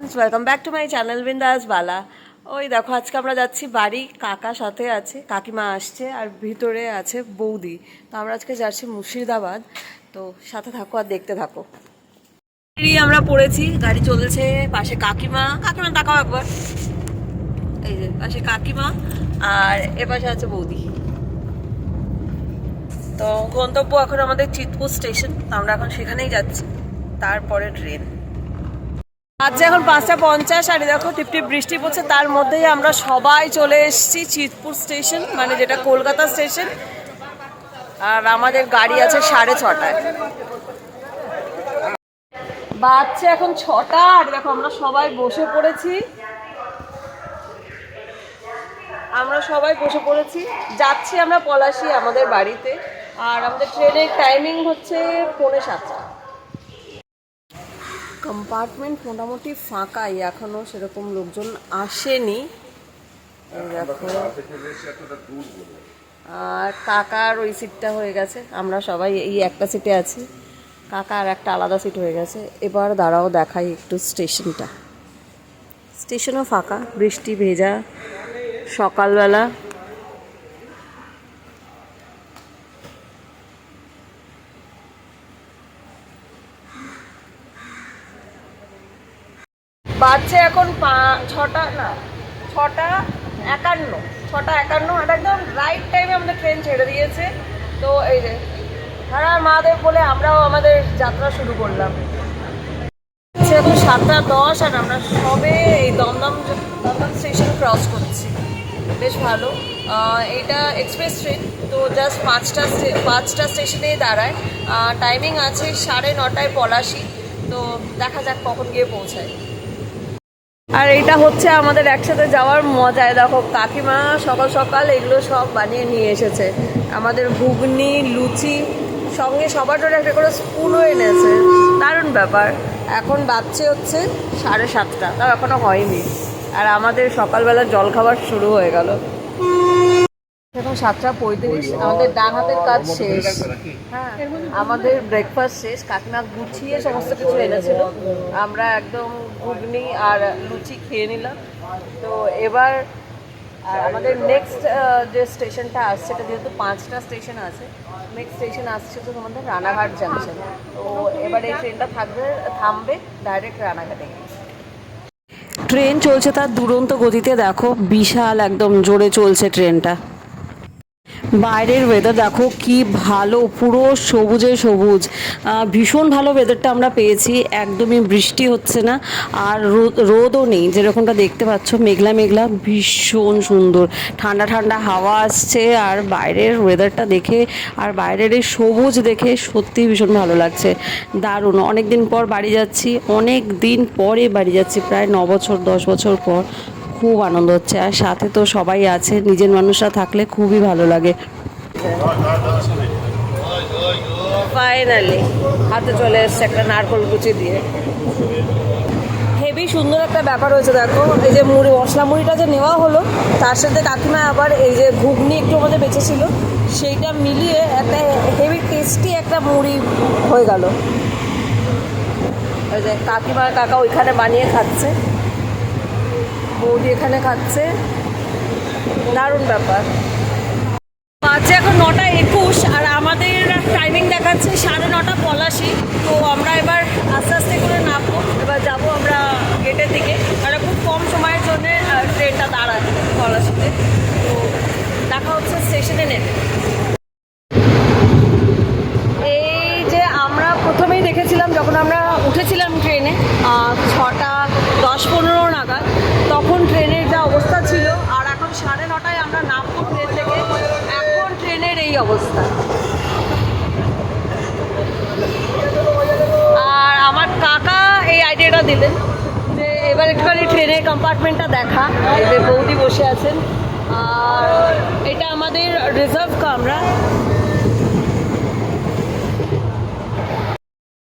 Welcome back to my channel Bindass Bala ওই দেখো, আজকে আমরা যাচ্ছি বাড়ি, কাকা সাথে আছে, কাকিমা আসছে, আর ভিতরে আছে বৌদি। তো আমরা আজকে যাচ্ছি মুর্শিদাবাদ। তো সাথে থাকো আর দেখতে থাকো। আমরা পড়েছি, গাড়ি চলছে পাশে কাকিমা। কাকিমা, তাকাও একবার। এই যে, পাশে কাকিমা, আর এ পাশে আছে বৌদি। তো গন্তব্য এখন আমাদের চিতপুর স্টেশন। তো আমরা এখন সেখানেই যাচ্ছি, তারপরে ট্রেন। আজ এখন পাঁচটা পঞ্চাশ, আর দেখো টিপ টিপ বৃষ্টি পড়ছে। তার মধ্যেই আমরা সবাই চলে এসেছি চিতপুর স্টেশন মানে যেটা কলকাতা স্টেশন। আর আমাদের গাড়ি আছে সাড়ে ছটায়। বাচ্চা এখন ছটা, আর দেখো আমরা সবাই বসে পড়েছি। আমরা সবাই বসে পড়েছি। যাচ্ছি আমরা পলাশি আমাদের বাড়িতে। আর আমাদের ট্রেনের টাইমিং হচ্ছে পৌনে সাতটা। কম্পার্টমেন্ট মোটামুটি ফাঁকাই এখনও সেরকম লোকজন আসেনি। দেখো। আর কাকার ওই সিটটা হয়ে গেছে আমরা সবাই এই একটা সিটে আছি। কাকা আর একটা আলাদা সিট হয়ে গেছে এবার দাঁড়াও দেখাই একটু স্টেশনটা। স্টেশনও ফাঁকা বৃষ্টি ভেজা সকালবেলা বাজছে এখন পা- ছটা না, ছটা একান্ন ছটা একান্ন, আর একদম রাইট টাইমে আমাদের ট্রেন ছেড়ে দিয়েছে। তো এই যে হারা মাদের বলে আমরাও আমাদের যাত্রা শুরু করলাম। এখন সাতটা দশ, আর আমরা সবে এই দমদম দমদম স্টেশন ক্রস করছি। বেশ ভালো। এটা এক্সপ্রেস ট্রেন তো জাস্ট পাঁচটা পাঁচটা স্টেশনেই দাঁড়ায়। টাইমিং আছে সাড়ে নটায় পলাশি, তো দেখা যাক কখন গিয়ে পৌঁছায়। আর এটা হচ্ছে আমাদের একসাথে যাওয়ার মজায়। দেখো, কাকিমা সকাল সকাল এগুলো সব বানিয়ে নিয়ে এসেছে। আমাদের ঘুগনি, লুচি, সঙ্গে সবার জন্য একটা করে স্পুনও এনেছে। দারুণ ব্যাপার। এখন বাচ্চে হচ্ছে সাড়ে সাতটা। তাও এখনও হয়নি। আর আমাদের সকালবেলা জলখাবার শুরু হয়ে গেল। সাতটা পঁয়ত্রিশ আমাদের ডান হাতের কাজ শেষ। হ্যাঁ। আমাদের ব্রেকফাস্ট শেষ কাকিমা গুছিয়ে সমস্ত কিছু এনেছিল। আমরা একদম ঘুগনি আর লুচি খেয়ে নিলাম। তো এবার আর আমাদের নেক্সট যে স্টেশনটা আসছে এটা যেহেতু পাঁচটা স্টেশন আছে নেক্সট স্টেশন আসছে তো তোমাদের রানাঘাট জাংশন তো এবার এই ট্রেনটা থাকবে থামবে ডাইরেক্ট রানাঘাটে। গিয়ে ট্রেন চলছে তার দুরন্ত গতিতে দেখো বিশাল একদম জোরে চলছে ট্রেনটা বাইরের ওয়েদার দেখো কি ভালো, পুরো সবুজে সবুজ। ভীষণ ভালো ওয়েদারটা আমরা পেয়েছি, একদমই বৃষ্টি হচ্ছে না, আর রোদ- রোদও নেই, যেরকমটা দেখতে পাচ্ছ, মেঘলা মেঘলা, ভীষণ সুন্দর। ঠান্ডা ঠান্ডা হাওয়া আসছে, আর বাইরের ওয়েদারটা দেখে, আর বাইরের এই সবুজ দেখে সত্যি ভীষণ ভালো লাগছে। দারুণ অনেক দিন পর বাড়ি যাচ্ছি অনেক দিন পরে বাড়ি যাচ্ছি, প্রায় ন বছর, দশ বছর পর। খুব আনন্দ হচ্ছে। আর সাথে তো সবাই আছে, নিজের মানুষরা থাকলে খুবই ভালো লাগে। ফাইনালি হাতে চলে এসছে একটা নারকল কুচি দিয়ে। হেভি সুন্দর একটা ব্যাপার হয়েছে, দেখো। এই যে মুড়ি, মশলা মুড়িটা যে নেওয়া হলো, তার সাথে কাকিমা আবার এই যে ঘুগনি একটু আমাদের বেঁচেছিল, সেইটা মিলিয়ে একটা হেভি টেস্টি একটা মুড়ি হয়ে গেল। ওই যে কাকিমা কাকা ওইখানে বানিয়ে খাচ্ছে। বৌদি এখানে খাচ্ছে। দারুণ ব্যাপার। বাজে এখন নটা একুশ, আর আমাদের টাইমিং দেখাচ্ছে সাড়ে নটা পলাশি। তো আমরা এবার আস্তে আস্তে করে নামবো। এবার যাব আমরা গেটের দিকে। আর খুব কম সময়ের জন্য ট্রেনটা দাঁড়ায় পলাশিতে। তো দেখা হচ্ছে স্টেশনে নেমে। এই যে আমরা প্রথমেই দেখেছিলাম যখন আমরা উঠেছিলাম ট্রেনে ছটা দশ পনেরো নাগাদ তখন ট্রেনের যা অবস্থা ছিল আর এখন সাড়ে নটায় আমরা নামবো ট্রেন থেকে এখন ট্রেনের এই অবস্থা। আর আমার কাকা এই আইডিয়াটা দিলেন যে এবার একটুখানি ট্রেনের কম্পার্টমেন্টটা দেখা, এই বৌদি বসে আছেন। আর এটা আমাদের রিজার্ভ কামরা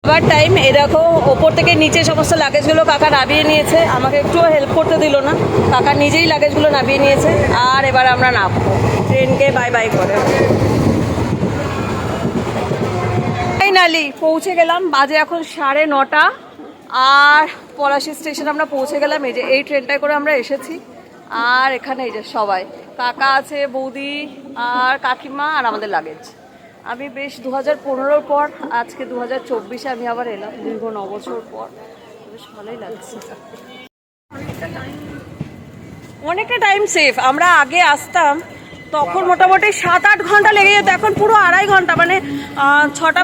আবার টাইম এ দেখো, ওপর থেকে নিচে সমস্ত লাগেজগুলো কাকা নামিয়ে নিয়েছে। আমাকে একটুও হেল্প করতে দিল না। কাকা নিজেই লাগেজগুলো নামিয়ে নিয়েছে। আর এবার আমরা নামবো। ট্রেনকে বাই বাই করে। ফাইনালি পৌঁছে গেলাম। বাজে এখন সাড়ে নটা। আর পলাশি স্টেশন আমরা পৌঁছে গেলাম। এই যে এই ট্রেনটায় করে আমরা এসেছি। আর এখানে এই যে সবাই। কাকা আছে, বৌদি, আর কাকিমা, আর আমাদের লাগেজ আমি বেশ দু হাজার পনেরোর পর, আজকে দু হাজার চব্বিশে আমি আবার এলাম দীর্ঘ ন বছর পর। বেশ ভালোই লাগছে। অনেকটা টাইম সেফ আমরা আগে আসতাম তখন মোটামুটি সাত আট ঘণ্টা লেগে যেত, এখন পুরো আড়াই ঘণ্টা মানে ছটা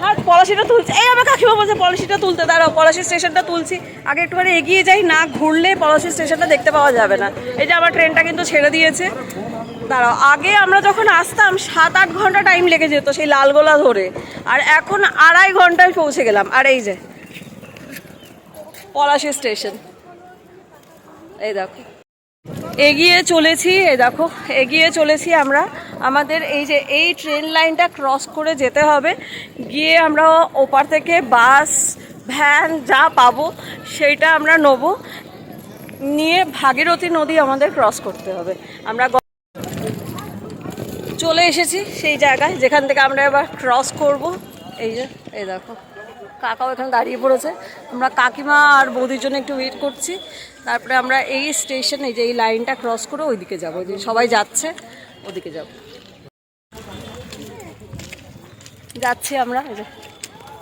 হ্যাঁ পলাশিটা তুলছি। এই আমার কাকিমা বলছে, পলাশিটা তুলতে দাঁড়াও পলাশি স্টেশনটা তুলছি। আগে একটুখানি এগিয়ে যাই, না ঘুরলে পলাশি স্টেশনটা দেখতে পাওয়া যাবে না। এই যে আমার ট্রেনটা কিন্তু ছেড়ে দিয়েছে। দাঁড়াও, আগে আমরা যখন আসতাম, সাত আট ঘণ্টা টাইম লেগে যেত সেই লালগোলা ধরে। আর এখন আড়াই ঘন্টায় পৌঁছে গেলাম। আর এই যে পলাশি স্টেশন। এই দেখো। এগিয়ে চলেছি, এই দেখো, এগিয়ে চলেছি আমরা। আমাদের এই যে, এই ট্রেন লাইনটা ক্রস করে যেতে হবে। গিয়ে আমরা ওপার থেকে বাস ভ্যান যা পাবো, সেইটা আমরা নেব। নিয়ে ভাগীরথী নদী আমাদের ক্রস করতে হবে। আমরা চলে এসেছি সেই জায়গায়, যেখান থেকে আমরা এবার ক্রস করব। এই যে, এই দেখো। কাকাও এখানে দাঁড়িয়ে পড়েছে। আমরা কাকিমা আর বৌদির জন্য একটু ওয়েট করছি। তারপরে আমরা এই স্টেশনে যে এই লাইনটা ক্রস করে ওইদিকে যাব। যে সবাই যাচ্ছে, ওদিকে যাব। যাচ্ছি আমরা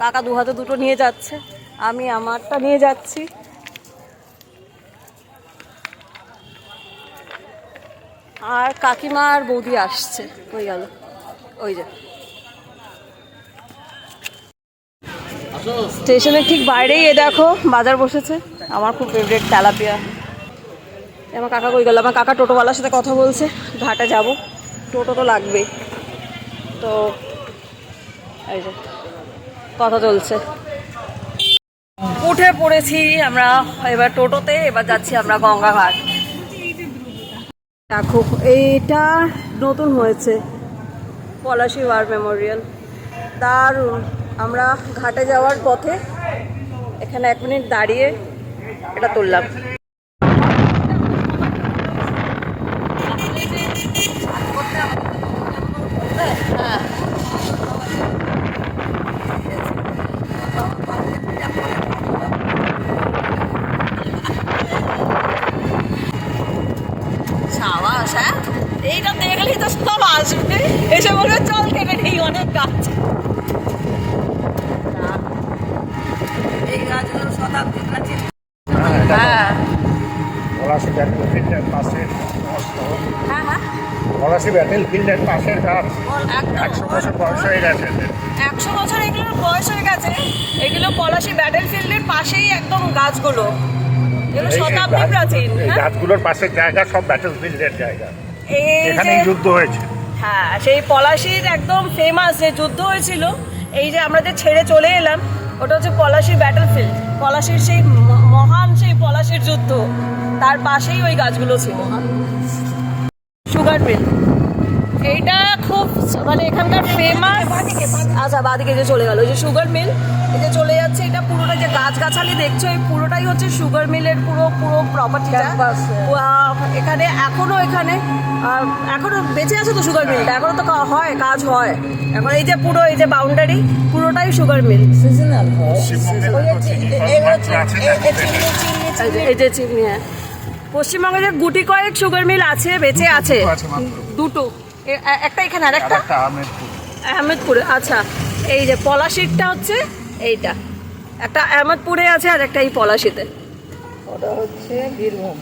কাকা দু হাতে দুটো নিয়ে যাচ্ছে, আমি আমারটা নিয়ে যাচ্ছি। আর কাকিমা আর বৌদি আসছে ওই গেল। ওই যে স্টেশনের ঠিক বাইরেই এ দেখো, বাজার বসেছে। আমার খুব ফেভারিট তেলাপিয়া। আমার কাকা কই গেল? আমার কাকা টোটোওয়ালার সাথে কথা বলছে, ঘাটে যাব। টোটো তো লাগবে তো, এই যে, কথা চলছে। উঠে পড়েছি আমরা, এবার টোটোতে, এবার যাচ্ছি আমরা গঙ্গাঘাট। দেখো, এইটা নতুন হয়েছে, পলাশি ওয়ার মেমোরিয়াল। দারুণ। আমরা ঘাটে যাওয়ার পথে এখানে এক মিনিট দাঁড়িয়ে এটা তুললাম সাবাস হ্যাঁ এইটা দেখলেই তো সব আসবে এসে বলবে চল কেটে নেই অনেক গাছ এই গাছগুলো শতাব্দী প্রাচীন হ্যাঁ পলাশি ব্যাটেল ফিল্ডের পাশে হ্যাঁ হ্যাঁ পলাশি ব্যাটেল ফিল্ডের পাশের গাছ একশো বছর বয়স হয়ে গেছে। একশো বছর এগুলোর বয়স হয়ে গেছে। এগুলো পলাশি ব্যাটেল ফিল্ডের পাশেই একদম গাছগুলো। এগুলো শতাব্দী প্রাচীন হ্যাঁ? গাছগুলোর পাশের জায়গা সব ব্যাটেল ফিল্ডের জায়গা যে যুদ্ধ হয়েছে। হ্যাঁ সেই পলাশির একদম ফেমাস যে যুদ্ধ হয়েছিল এই যে আমরা যে ছেড়ে চলে এলাম ওটা হচ্ছে পলাশি ব্যাটল ফিল্ড পলাশির সেই মহান সেই পলাশির যুদ্ধ তার পাশেই ওই গাছগুলো ছিল। সুগার মিল এইটা খুব মানে এখানকার ফেমাস আচ্ছা বাদিকে যে চলে গেল ওই যে সুগার মিল যে চলে যাচ্ছে এটা পুরোটা যে গাছগাছালি দেখছ এই পুরোটাই হচ্ছে সুগার মিলের পুরো পুরো প্রপার্টিটা এখানে এখনও এখানে এখনও বেঁচে আছে তো সুগার মিলটা এখনও তো হয় কাজ হয়। এখন এই যে পুরো এই যে বাউন্ডারি পুরোটাই সুগার মিল দেখো, এই যে চিমনি হ্যাঁ। পশ্চিমবঙ্গে যে গুটি কয়েক সুগার মিল আছে বেঁচে আছে। দুটো। একটা এখানে আর একটা? আহমেদপুরে। আচ্ছা। এই যে পলাশিরটা হচ্ছে এইটা। একটা আহমেদপুরে আছে আর একটা এই পলাশিতে ওটা হচ্ছে বীরভূম।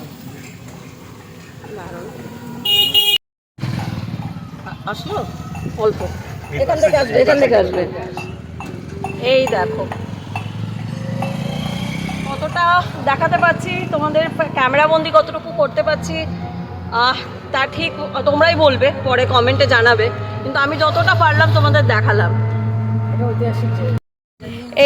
আসলো? অল্প। এখান থেকে আসবে এখান থেকে আসবে। এই দেখো। কতটা দেখাতে পাচ্ছি তোমাদের ক্যামেরা বন্দি কতটুকু করতে পারছি আহ তা ঠিক তোমরাই বলবে, পরে কমেন্টে জানাবে। কিন্তু আমি যতটা পারলাম তোমাদের দেখালাম।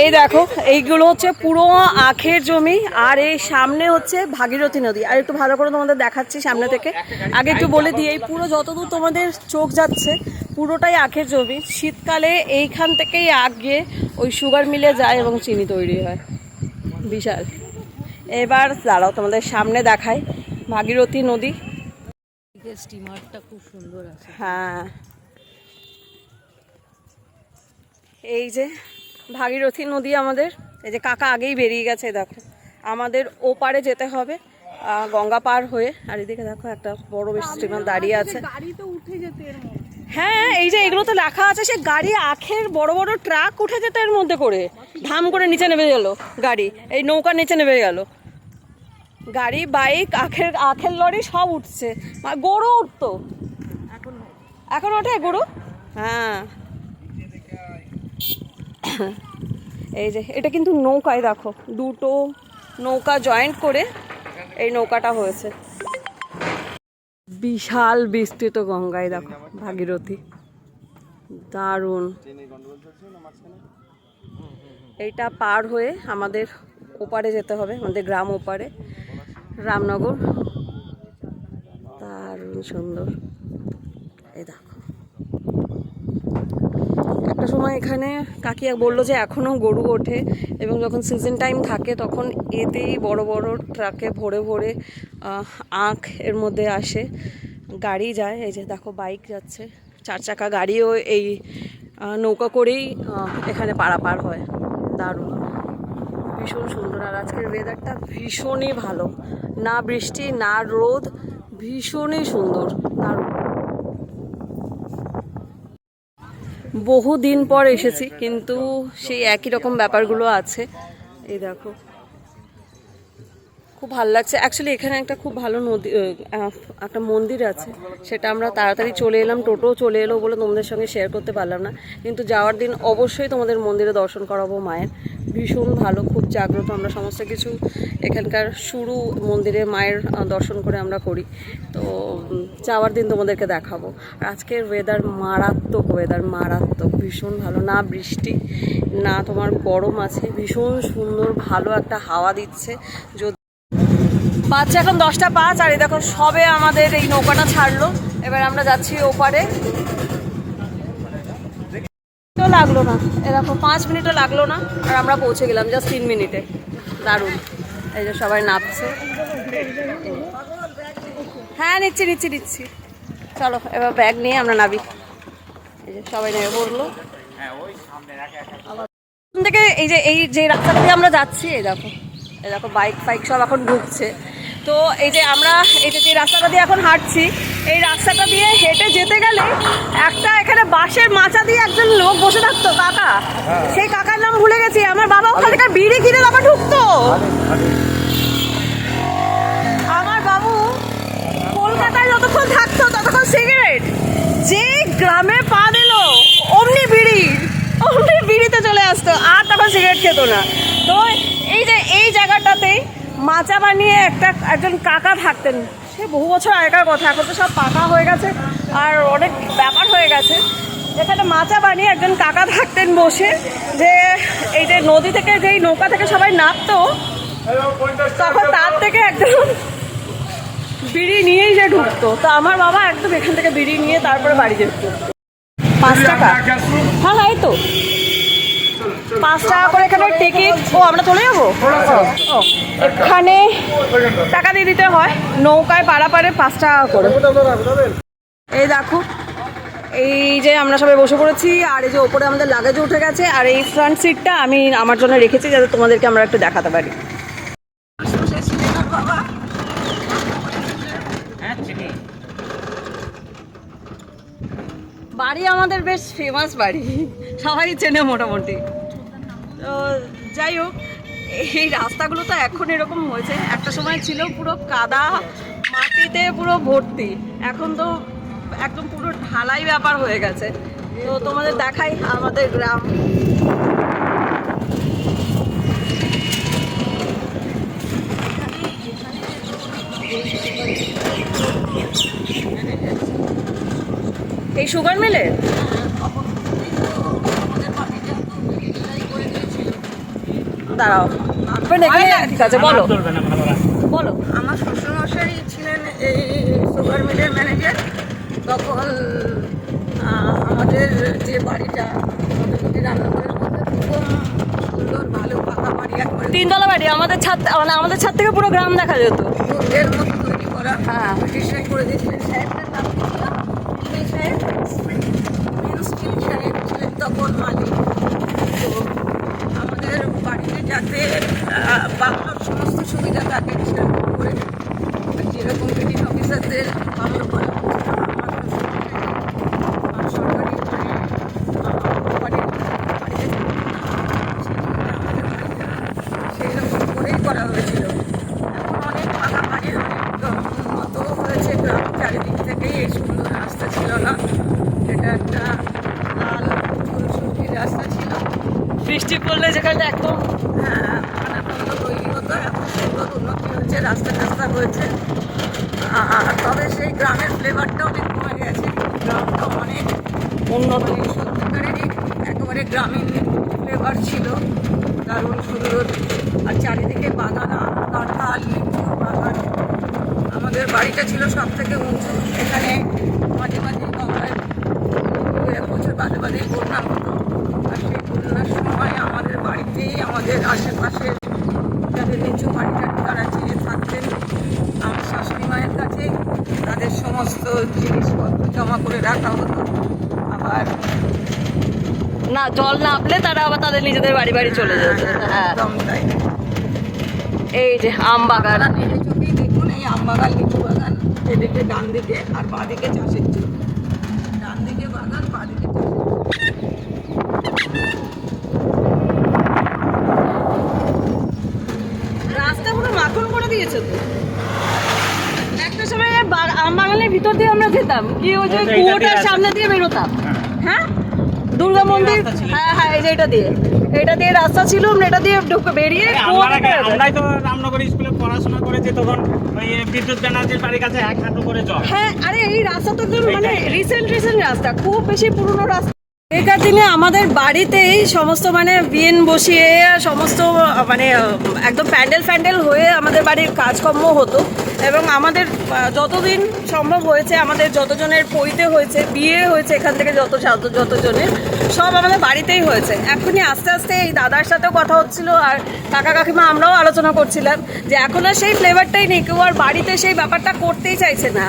এই দেখো, এইগুলো হচ্ছে পুরো আখের জমি, আর এই সামনে হচ্ছে ভাগীরথী নদী। আর একটু ভালো করে তোমাদের দেখাচ্ছি সামনে থেকে। আগে একটু বলে দিই, এই পুরো যতদূর তোমাদের চোখ যাচ্ছে, পুরোটাই আখের জমি। শীতকালে এইখান থেকেই আখ গিয়ে ওই সুগার মিলে যায় এবং চিনি তৈরি হয়। বিশাল। এবার দাঁড়াও, তোমাদের সামনে দেখায় ভাগীরথী নদী। স্টিমারটা খুব সুন্দর আছে। হ্যাঁ। এই যে ভাগীরথী নদী আমাদের এই যে কাকা আগেই বেরিয়ে গেছে দেখো। আমাদের ওপারে যেতে হবে গঙ্গা পার হয়ে। আর এদিকে দেখো একটা বড় বেশ স্টিমার দাঁড়িয়ে আছে। হ্যাঁ এই যে এগুলো তো লেখা আছে সে গাড়ি আখের বড় বড় ট্রাক উঠে যেত এর মধ্যে করে। ধাম করে নিচে নেমে গেল গাড়ি এই নৌকার নিচে নেমে গেল। গাড়ি, বাইক, আখের আখের লরি সব উঠছে। গরু উঠতো। এখন ওঠে গরু? হ্যাঁ। এই যে, এটা কিন্তু নৌকায়, দেখো। দুটো নৌকা জয়েন্ট করে এই নৌকাটা হয়েছে। বিশাল বিস্তৃত গঙ্গায়, দেখো, ভাগীরথী। দারুণ। এইটা পার হয়ে আমাদের ওপারে যেতে হবে, আমাদের গ্রাম ওপারে। রামনগর। দারুণ সুন্দর। এই দেখো। একটা সময় এখানে কাকিয়া বলল যে এখনও গরু ওঠে এবং যখন সিজন টাইম থাকে তখন এতেই বড় বড় ট্রাকে ভরে ভরে আখ এর মধ্যে আসে। গাড়ি যায়। এই যে দেখো বাইক যাচ্ছে। চার চাকা গাড়িও এই নৌকা করেই এখানে পারাপার হয়। দারুণ। ভীষণ সুন্দর। আর আজকের ওয়েদারটা ভীষণই ভালো। না বৃষ্টি, না রোদ, ভীষণই সুন্দর। বহু দিন পর এসেছি, কিন্তু সেই একই রকম ব্যাপারগুলো আছে। এই দেখো। খুব ভালো লাগছে। অ্যাকচুয়ালি এখানে একটা খুব ভালো নদী একটা মন্দির আছে। সেটা আমরা তাড়াতাড়ি চলে এলাম, টোটো চলে এলো বলে তোমাদের সঙ্গে শেয়ার করতে পারলাম না। কিন্তু যাওয়ার দিন অবশ্যই তোমাদের মন্দিরে দর্শন করাবো মায়ের। ভীষণ ভালো, খুব জাগ্রত আমরা সমস্ত কিছু এখানকার শুরু মন্দিরে মায়ের দর্শন করে আমরা করি। তো যাওয়ার দিন তোমাদেরকে দেখাবো। আর আজকের ওয়েদার মারাত্মক ওয়েদার মারাত্মক, ভীষণ ভালো। না বৃষ্টি, না তোমার গরম আছে, ভীষণ সুন্দর, ভালো একটা হাওয়া দিচ্ছে। যদি বাচ্চা এখন দশটা পাঁচ, আর এই দেখো সবে আমাদের এই নৌকাটা ছাড়লো। এবার আমরা যাচ্ছি ওপারে। লাগল না। এরকম পাঁচ মিনিটও লাগল না, আর আমরা পৌঁছে গেলাম জাস্ট তিন মিনিটে। দারুণ। এই যে সবাই নাচছে হ্যাঁ নিচ্ছি নিচ্ছি নিচ্ছি। চলো, এবার ব্যাগ নিয়ে আমরা নাবি এই যে সবাই নেমে পড়ল। থেকে এই যে এই যে রাস্তাটা দিয়ে আমরা যাচ্ছি, এই দেখো। এই দেখো, বাইক, ফাইক সব এখন ঢুকছে। তো এই যে আমরা, এই যে রাস্তাটা দিয়ে এখন হাঁটছি, এই রাস্তাটা দিয়ে হেঁটে যেতে গেলে একটা এখানে বাঁশের মাচা দিয়ে একজন লোক বসে থাকতো, কাকা। সেই কাকার নাম ভুলে গেছি, আমার বাবা ওখানকার বিড়ি কিনে বাবা ঢুকতো। আমার বাবু কলকাতায় যতক্ষণ থাকতো, ততক্ষণ সিগারেট। যে গ্রামে পা দিল, অমনি বিড়ি, অমনি বিড়িতে চলে আসতো, আর তখন সিগারেট খেত না। তো এই যে এই জায়গাটাতে মাচা বানিয়ে একটা, একজন কাকা থাকতেন। সে বহু বছর আগেকার কথা, এখন তো সব পাকা হয়ে গেছে আর অনেক ব্যাপার হয়ে গেছে। এখানে মাচা বানিয়ে একজন কাকা থাকতেন বসে, যে এই যে নদী থেকে যেই নৌকা থেকে সবাই নামতো, তখন তার থেকে একদম বিড়ি নিয়েই যে ঢুকতো। তো আমার বাবা একদম এখান থেকে বিড়ি নিয়ে তারপরে বাড়ি যেত। পাঁচ টাকা। হ্যাঁ হ্যাঁ তো। পাঁচ টাকা করে এখানে টিকিট ও, আমরা চলে যাব? এখানে টাকা দিয়ে দিতে হয়, নৌকায় পাড়াপাড়ে পাঁচ টাকা করে। এই দেখো, এই যে আমরা সবাই বসে পড়েছি, আর এই যে ওপরে আমাদের লাগেজ উঠে গেছে, আর এই ফ্রন্ট সিটটা আমি আমার জন্য রেখেছি, যাতে তোমাদেরকে আমরা একটু দেখাতে পারি। বাড়ি আমাদের বেশ ফেমাস বাড়ি, সবাই চেনে মোটামুটি। তো যাই হোক, এই রাস্তাগুলো তো এখন এরকম হয়েছে। একটা সময় ছিল পুরো কাদা মাটিতে পুরো ভর্তি। এখন তো একদম পুরো ঢালাই ব্যাপার হয়ে গেছে। তো তোমাদের দেখাই আমাদের গ্রাম। এই সুগার মিলে দাঁড়াও। ঠিক আছে বলো। বলো। আমার শ্বশুরমশাই ছিলেন এই সুগার মিলের ম্যানেজার। তখন আমাদের যে বাড়িটা রান্নাঘরের সুন্দর ভালো পাকা বাড়ি একবারে। তিনতলা বাড়ি আমাদের ছাদ মানে আমাদের ছাদ থেকে পুরো গ্রাম দেখা যেত। এর মতো তৈরি করা। হ্যাঁ। ব্রিটিশরাই করে দিয়েছিলেন। সাহেবটার নাম কি ছিল? সাহেব? তখন মালিক। তো বাড়িতে যাতে বাংলোর সমস্ত সুবিধা থাকে সেরকম করে যেরকম ব্রিটিশ অফিসারদের ভালো করা হচ্ছে, আমার সরকারি মানে, আহ, বাড়ির- বাড়িতে সেই রকম করেই করা হয়েছিল এখন অনেক পাকা বাড়ির অনেক উন্নত হয়েছে গ্রাম চারিদিক থেকেই এই সুন্দর রাস্তা ছিল না এটা একটা লাল সুরসুটির রাস্তা ছিল বৃষ্টি পড়লে যেখানে একদম হ্যাঁ খানাখন্দ তৈরি হতো এখন সুন্দর উন্নতি হয়েছে রাস্তা টাস্তা হয়েছে আর তবে সেই গ্রামের ফ্লেভারটা অনেক কমে গেছে গ্রামটা অনেক উন্নত মানে সত্যিকারেরই একেবারে গ্রামীণ ফ্লেভার ছিল দারুণ সুন্দর আর চারিদিকে বাগান আম, কাঁঠাল লিচু বাগান আমাদের বাড়িটা ছিল সব থেকে উঁচু এখানে মাঝে মাঝে গঙ্গায় দু এক বছর বাদে বাদেই বন্যা হতো আর সেই বন্যার সময় আমাদের বাড়িতেই আমাদের আশেপাশে যাদের নিচু বাড়িটা তারা চিনে থাকতেন আমার শাশুড়ি মায়ের কাছে তাদের সমস্ত জিনিসপত্র জমা করে রাখা হতো আবার না জল নামলে তারা আবার তাদের নিজেদের বাড়ি বাড়ি চলে যেত হ্যাঁ এই যে আম বাগান। দেখুন এই আম বাগান লিচু বাগান এদিকে ডান দিকে আর বাঁ দিকে চাষের জমি ডান দিকে বাগান। রাস্তা পুরো মাখন করে দিয়েছে তো। একটা সময় আম বাগানের ভিতর দিয়ে আমরা যেতাম কি ওই যে কুয়োটার সামনে দিয়ে বেরোতাম। হ্যাঁ? দুর্গা মন্দির? হ্যাঁ হ্যাঁ এই যে এটা দিয়ে। এটা দিয়ে রাস্তা ছিল এটা দিয়ে ঢুকে বেরিয়ে। আমরাই তো রামনগর স্কুলে পড়াশোনা করেছি তখন ওই বিদ্যুৎ ব্যানার্জির বাড়ির কাছে এক হাঁটু করে জল। হ্যাঁ আরে এই রাস্তা তো একদম মানে রিসেন্ট রিসেন্ট রাস্তা খুব বেশি পুরনো রাস্তা। আগেকার দিনে আমাদের বাড়িতেই সমস্ত মানে বিয়েন বসিয়ে সমস্ত মানে একদম প্যান্ডেল ফ্যান্ডেল হয়ে আমাদের বাড়ির কাজকর্ম হতো। এবং আমাদের যতদিন সম্ভব হয়েছে আমাদের যতজনের পৈতে হয়েছে বিয়ে হয়েছে এখান থেকে যত যত- যতজনের সব আমাদের বাড়িতেই হয়েছে। এখনই আস্তে আস্তে এই দাদার সাথেও কথা হচ্ছিল আর কাকা কাকিমা আমরাও আলোচনা করছিলাম যে এখন আর সেই ফ্লেভারটাই নেই কেউ আর বাড়িতে সেই ব্যাপারটা করতেই চাইছে না।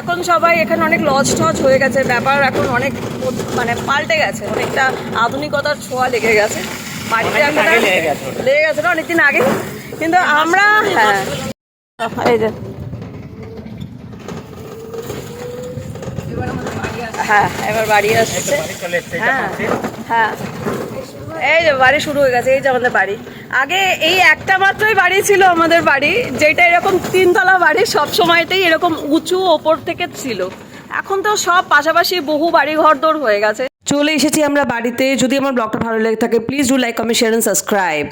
এখন সবাই এখানে অনেক লজ টজ হয়ে গেছে ব্যাপার এখন অনেক মানে পাল্টে গেছে অনেকটা আধুনিকতার ছোঁয়া লেগে গেছে। বাড়িতে এখন লেগে গেছে লেগে গেছে না অনেকদিন আগে। কিন্তু আমরা হ্যাঁ এই যে। হ্যাঁ এবার বাড়ি আসছে। হ্যাঁ হ্যাঁ। এই যে বাড়ি শুরু হয়ে গেছে এই যে আমাদের বাড়ি। আগে এই একটা মাত্রই বাড়ি ছিল আমাদের বাড়ি যেটা এরকম তিনতলা বাড়ি সব সময়তেই এরকম উঁচু ওপর থেকে ছিল। এখন তো সব পাশাপাশি বহু বাড়ি ঘর দৌড় হয়ে গেছে। চলে এসেছি আমরা বাড়িতে। যদি আমার ব্লগটা ভালো লেগে থাকে please do like comment share and subscribe